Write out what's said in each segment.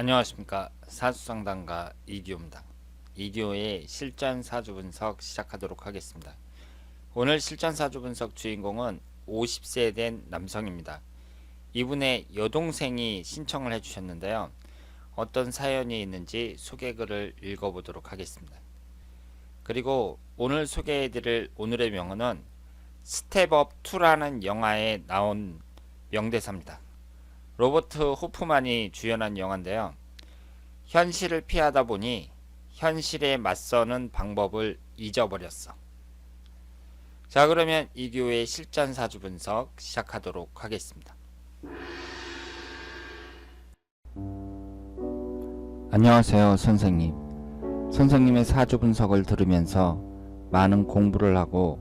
안녕하십니까 사주상담가 이디오입니다. 이디오의 실전 사주 분석 시작하도록 하겠습니다. 오늘 실전 사주 분석 주인공은 50세 된 남성입니다. 이분의 여동생이 신청을 해주셨는데요. 어떤 사연이 있는지 소개글을 읽어보도록 하겠습니다. 그리고 오늘 소개해드릴 오늘의 명언은 스텝업 2라는 영화에 나온 명대사입니다. 로버트 호프만이 주연한 영화인데요. 현실을 피하다 보니 현실에 맞서는 방법을 잊어버렸어. 자, 그러면 이교의 실전 사주 분석 시작하도록 하겠습니다. 안녕하세요, 선생님. 선생님의 사주 분석을 들으면서 많은 공부를 하고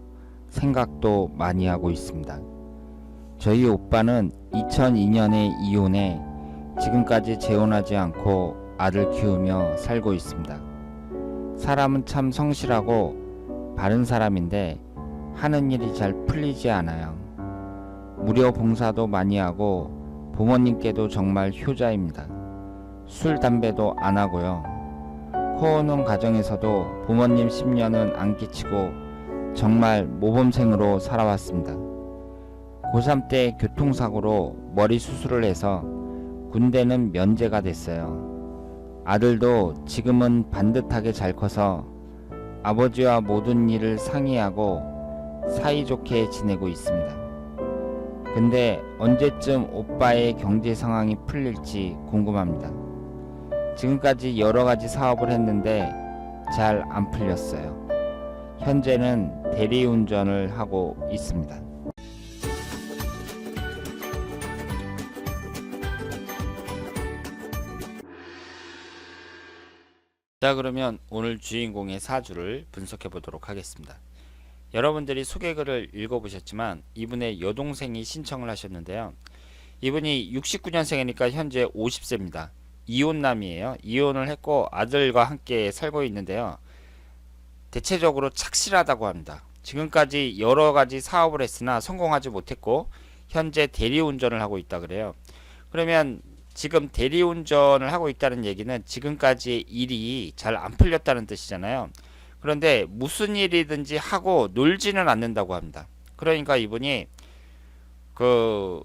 생각도 많이 하고 있습니다. 저희 오빠는 2002년에 이혼해 지금까지 재혼하지 않고 아들 키우며 살고 있습니다. 사람은 참 성실하고 바른 사람인데 하는 일이 잘 풀리지 않아요. 무료 봉사도 많이 하고 부모님께도 정말 효자입니다. 술, 담배도 안 하고요. 코오는 가정에서도 부모님 10년은 안 끼치고 정말 모범생으로 살아왔습니다. 고3 때 교통사고로 머리 수술을 해서 군대는 면제가 됐어요. 아들도 지금은 반듯하게 잘 커서 아버지와 모든 일을 상의하고 사이좋게 지내고 있습니다. 근데 언제쯤 오빠의 경제 상황이 풀릴지 궁금합니다. 지금까지 여러 가지 사업을 했는데 잘 안 풀렸어요. 현재는 대리운전을 하고 있습니다. 자 그러면 오늘 주인공의 사주를 분석해 보도록 하겠습니다. 여러분들이 소개글을 읽어보셨지만 이분의 여동생이 신청을 하셨는데요. 이분이 69년생이니까 현재 50세입니다. 이혼남이에요. 이혼을 했고 아들과 함께 살고 있는데요. 대체적으로 착실하다고 합니다. 지금까지 여러 가지 사업을 했으나 성공하지 못했고 현재 대리운전을 하고 있다 그래요. 그러면 지금 대리운전을 하고 있다는 얘기는 지금까지 일이 잘 안 풀렸다는 뜻이잖아요. 그런데 무슨 일이든지 하고 놀지는 않는다고 합니다. 그러니까 이분이 그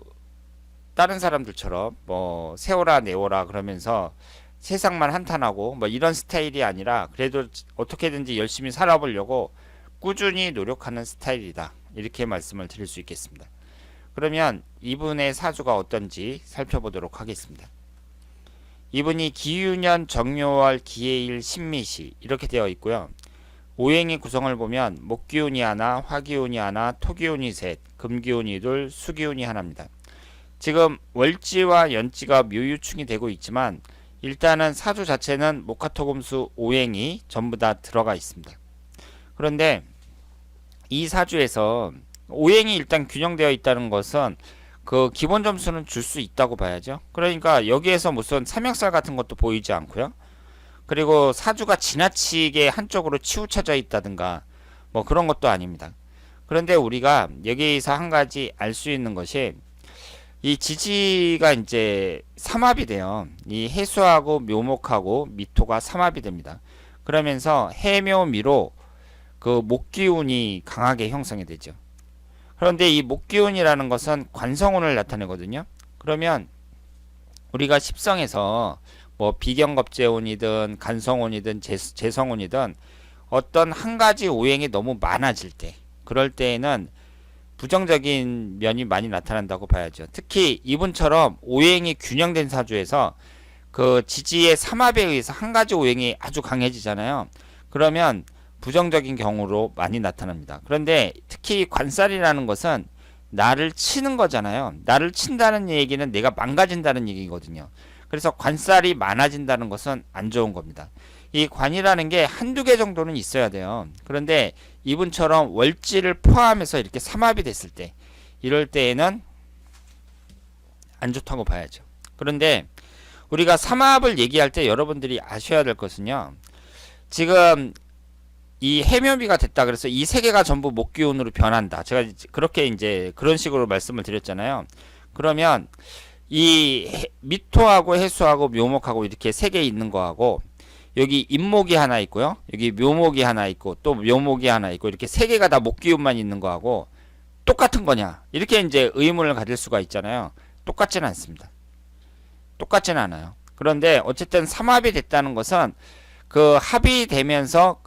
다른 사람들처럼 뭐 세워라 내워라 그러면서 세상만 한탄하고 뭐 이런 스타일이 아니라 그래도 어떻게든지 열심히 살아보려고 꾸준히 노력하는 스타일이다. 이렇게 말씀을 드릴 수 있겠습니다. 그러면 이분의 사주가 어떤지 살펴보도록 하겠습니다. 이분이 기유년 정묘월 기해일 신미시 이렇게 되어 있고요. 오행의 구성을 보면 목기운이 하나, 화기운이 하나, 토기운이 셋, 금기운이 둘, 수기운이 하나입니다. 지금 월지와 연지가 묘유충이 되고 있지만 일단은 사주 자체는 목화토금수 오행이 전부 다 들어가 있습니다. 그런데 이 사주에서 오행이 일단 균형되어 있다는 것은 그 기본 점수는 줄 수 있다고 봐야죠. 그러니까 여기에서 무슨 삼형살 같은 것도 보이지 않고요. 그리고 사주가 지나치게 한쪽으로 치우쳐져 있다든가 뭐 그런 것도 아닙니다. 그런데 우리가 여기에서 한 가지 알 수 있는 것이 이 지지가 이제 삼합이 돼요. 이 해수하고 묘목하고 미토가 삼합이 됩니다. 그러면서 해묘미로 그 목기운이 강하게 형성이 되죠. 그런데 이 목기운이라는 것은 관성운을 나타내거든요. 그러면 우리가 십성에서 뭐 비경겁재운이든 간성운이든 재성운이든 어떤 한 가지 오행이 너무 많아질 때 그럴 때에는 부정적인 면이 많이 나타난다고 봐야죠. 특히 이분처럼 오행이 균형된 사주에서 그 지지의 삼합에 의해서 한 가지 오행이 아주 강해지잖아요. 그러면 부정적인 경우로 많이 나타납니다. 그런데 특히 관살이라는 것은 나를 치는 거잖아요. 나를 친다는 얘기는 내가 망가진다는 얘기거든요. 그래서 관살이 많아진다는 것은 안 좋은 겁니다. 이 관이라는 게 한두 개 정도는 있어야 돼요. 그런데 이분처럼 월지를 포함해서 이렇게 삼합이 됐을 때 이럴 때에는 안 좋다고 봐야죠. 그런데 우리가 삼합을 얘기할 때 여러분들이 아셔야 될 것은요. 지금 이 해묘비가 됐다 그래서 이 세 개가 전부 목기운으로 변한다. 제가 그렇게 이제 그런 식으로 말씀을 드렸잖아요. 그러면 이 해- 미토하고 해수하고 묘목하고 이렇게 세 개 있는 거하고 여기 임목이 하나 있고요. 여기 묘목이 하나 있고 또 묘목이 하나 있고 이렇게 세 개가 다 목기운만 있는 거하고 똑같은 거냐? 이렇게 이제 의문을 가질 수가 있잖아요. 똑같지는 않습니다. 똑같지는 않아요. 그런데 어쨌든 삼합이 됐다는 것은 그 합이 되면서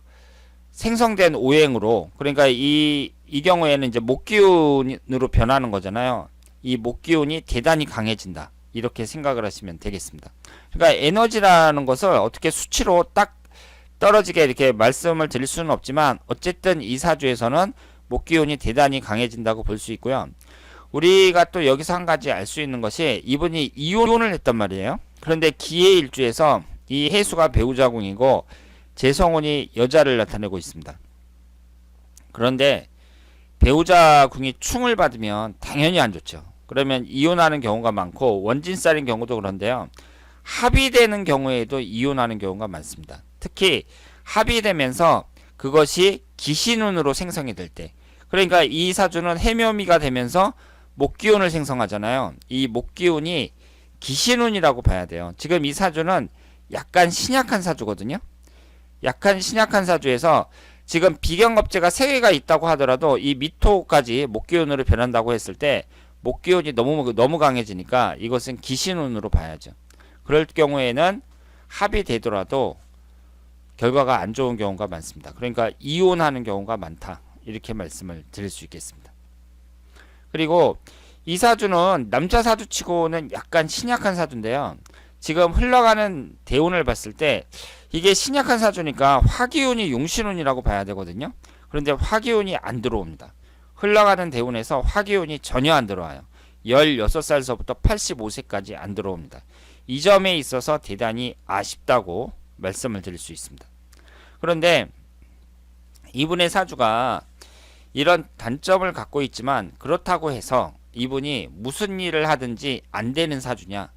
생성된 오행으로 그러니까 이, 이 경우에는 이제 목기운으로 변하는 거잖아요. 이 목기운이 대단히 강해진다. 이렇게 생각을 하시면 되겠습니다. 그러니까 에너지라는 것을 어떻게 수치로 딱 떨어지게 이렇게 말씀을 드릴 수는 없지만 어쨌든 이 사주에서는 목기운이 대단히 강해진다고 볼 수 있고요. 우리가 또 여기서 한 가지 알 수 있는 것이 이분이 이혼을 했단 말이에요. 그런데 기의 일주에서 이 해수가 배우자궁이고 재성운이 여자를 나타내고 있습니다. 그런데 배우자 궁이 충을 받으면 당연히 안 좋죠. 그러면 이혼하는 경우가 많고 원진살인 경우도 그런데요. 합의되는 경우에도 이혼하는 경우가 많습니다. 특히 합의되면서 그것이 기신운으로 생성이 될 때. 그러니까 이 사주는 해묘미가 되면서 목기운을 생성하잖아요. 이 목기운이 기신운이라고 봐야 돼요. 지금 이 사주는 약간 신약한 사주거든요. 약간 신약한 사주에서 지금 비경겁제가 세 개가 있다고 하더라도 이 미토까지 목기운으로 변한다고 했을 때 목기운이 너무 너무 강해지니까 이것은 기신운으로 봐야죠. 그럴 경우에는 합이 되더라도 결과가 안 좋은 경우가 많습니다. 그러니까 이혼하는 경우가 많다. 이렇게 말씀을 드릴 수 있겠습니다. 그리고 이 사주는 남자 사주치고는 약간 신약한 사주인데요. 지금 흘러가는 대운을 봤을 때 이게 신약한 사주니까 화기운이 용신운이라고 봐야 되거든요. 그런데 화기운이 안 들어옵니다. 흘러가는 대운에서 화기운이 전혀 안 들어와요. 16살서부터 85세까지 안 들어옵니다. 이 점에 있어서 대단히 아쉽다고 말씀을 드릴 수 있습니다. 그런데 이분의 사주가 이런 단점을 갖고 있지만 그렇다고 해서 이분이 무슨 일을 하든지 안 되는 사주냐?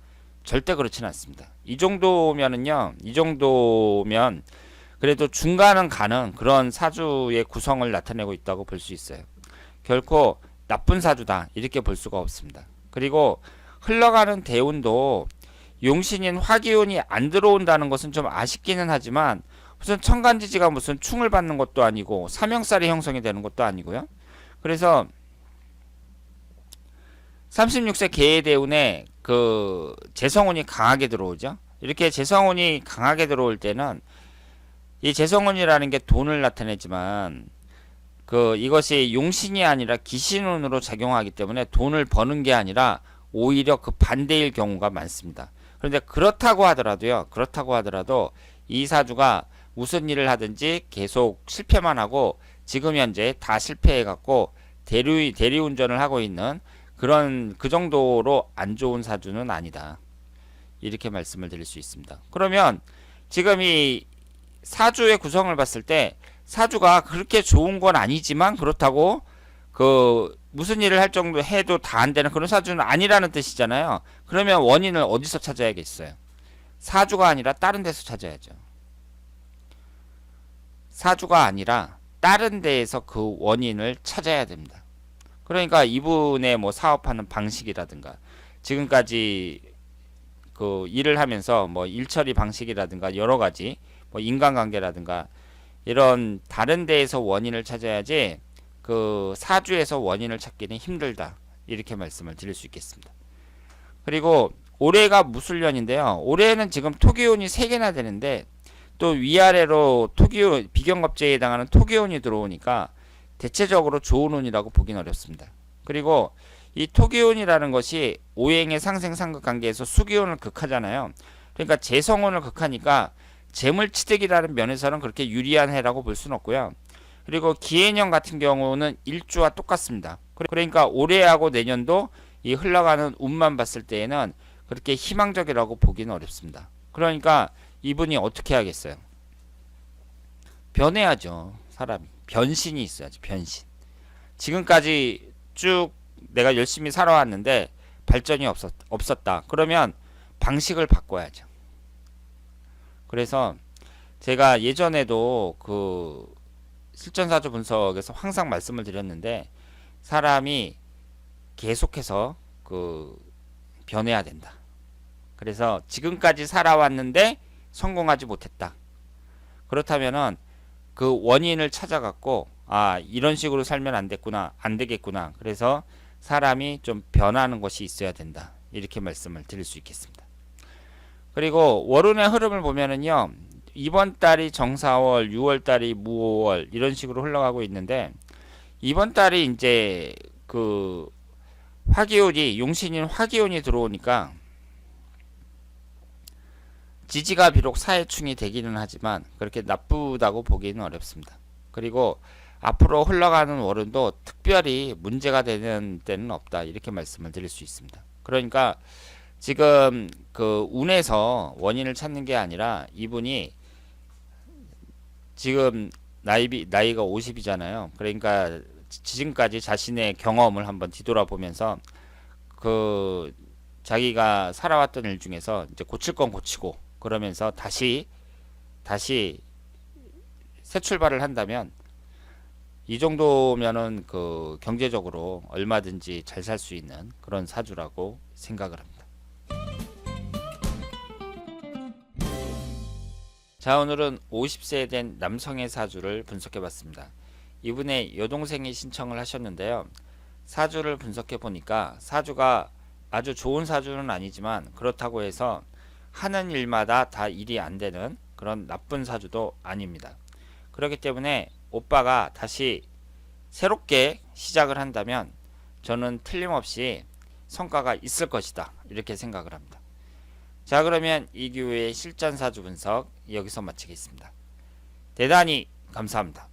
절대 그렇지는 않습니다. 이 정도면은요, 이 정도면 그래도 중간은 가는 그런 사주의 구성을 나타내고 있다고 볼 수 있어요. 결코 나쁜 사주다 이렇게 볼 수가 없습니다. 그리고 흘러가는 대운도 용신인 화기운이 안 들어온다는 것은 좀 아쉽기는 하지만 무슨 천간지지가 무슨 충을 받는 것도 아니고 사명살이 형성이 되는 것도 아니고요. 그래서 36세 개의 대운에 그 재성운이 강하게 들어오죠. 이렇게 재성운이 강하게 들어올 때는 이 재성운이라는 게 돈을 나타내지만 그 이것이 용신이 아니라 기신운으로 작용하기 때문에 돈을 버는 게 아니라 오히려 그 반대일 경우가 많습니다. 그런데 그렇다고 하더라도요. 그렇다고 하더라도 이 사주가 무슨 일을 하든지 계속 실패만 하고 지금 현재 다 실패해 갖고 대리 대리운전을 하고 있는 그런 그 정도로 안 좋은 사주는 아니다. 이렇게 말씀을 드릴 수 있습니다. 그러면 지금 이 사주의 구성을 봤을 때 사주가 그렇게 좋은 건 아니지만 그렇다고 그 무슨 일을 할 정도 해도 다 안 되는 그런 사주는 아니라는 뜻이잖아요. 그러면 원인을 어디서 찾아야겠어요? 사주가 아니라 다른 데서 찾아야죠. 사주가 아니라 다른 데에서 그 원인을 찾아야 됩니다. 그러니까 이분의 뭐 사업하는 방식이라든가 지금까지 그 일을 하면서 뭐 일처리 방식이라든가 여러 가지 뭐 인간관계라든가 이런 다른 데에서 원인을 찾아야지 그 사주에서 원인을 찾기는 힘들다 이렇게 말씀을 드릴 수 있겠습니다. 그리고 올해가 무술년인데요. 올해는 지금 토기운이 3개나 되는데 또 위아래로 토기운 비경겁제에 해당하는 토기운이 들어오니까 대체적으로 좋은 운이라고 보긴 어렵습니다. 그리고 이 토기운이라는 것이 오행의 상생 상극 관계에서 수기운을 극하잖아요. 그러니까 재성운을 극하니까 재물치득이라는 면에서는 그렇게 유리한 해라고 볼 수는 없고요. 그리고 기해년 같은 경우는 일주와 똑같습니다. 그러니까 올해하고 내년도 이 흘러가는 운만 봤을 때에는 그렇게 희망적이라고 보기는 어렵습니다. 그러니까 이분이 어떻게 하겠어요? 변해야죠. 사람이. 변신이 있어야지. 변신. 지금까지 쭉 내가 열심히 살아왔는데 발전이 없었, 없었다. 그러면 방식을 바꿔야죠. 그래서 제가 예전에도 그 실전사주 분석에서 항상 말씀을 드렸는데 사람이 계속해서 그 변해야 된다. 그래서 지금까지 살아왔는데 성공하지 못했다. 그렇다면은 그 원인을 찾아갖고 아 이런 식으로 살면 안 됐구나 안 되겠구나. 그래서 사람이 좀 변하는 것이 있어야 된다. 이렇게 말씀을 드릴 수 있겠습니다. 그리고 월운의 흐름을 보면은요 이번 달이 정사월 6월 달이 무월 이런 식으로 흘러가고 있는데 이번 달이 이제 그 화기운이 용신인 화기운이 들어오니까 지지가 비록 사해충이 되기는 하지만 그렇게 나쁘다고 보기는 어렵습니다. 그리고 앞으로 흘러가는 월은도 특별히 문제가 되는 때는 없다 이렇게 말씀을 드릴 수 있습니다. 그러니까 지금 그 운에서 원인을 찾는 게 아니라 이분이 지금 나이 나이가 50이잖아요. 그러니까 지금까지 자신의 경험을 한번 뒤돌아보면서 그 자기가 살아왔던 일 중에서 이제 고칠 건 고치고 그러면서 다시 다시 새 출발을 한다면 이 정도면은 그 경제적으로 얼마든지 잘 살 수 있는 그런 사주라고 생각을 합니다. 자 오늘은 50세에 된 남성의 사주를 분석해 봤습니다. 이분의 여동생이 신청을 하셨는데요. 사주를 분석해 보니까 사주가 아주 좋은 사주는 아니지만 그렇다고 해서 하는 일마다 다 일이 안 되는 그런 나쁜 사주도 아닙니다. 그렇기 때문에 오빠가 다시 새롭게 시작을 한다면 저는 틀림없이 성과가 있을 것이다. 이렇게 생각을 합니다. 자, 그러면 이규의 실전 사주 분석 여기서 마치겠습니다. 대단히 감사합니다.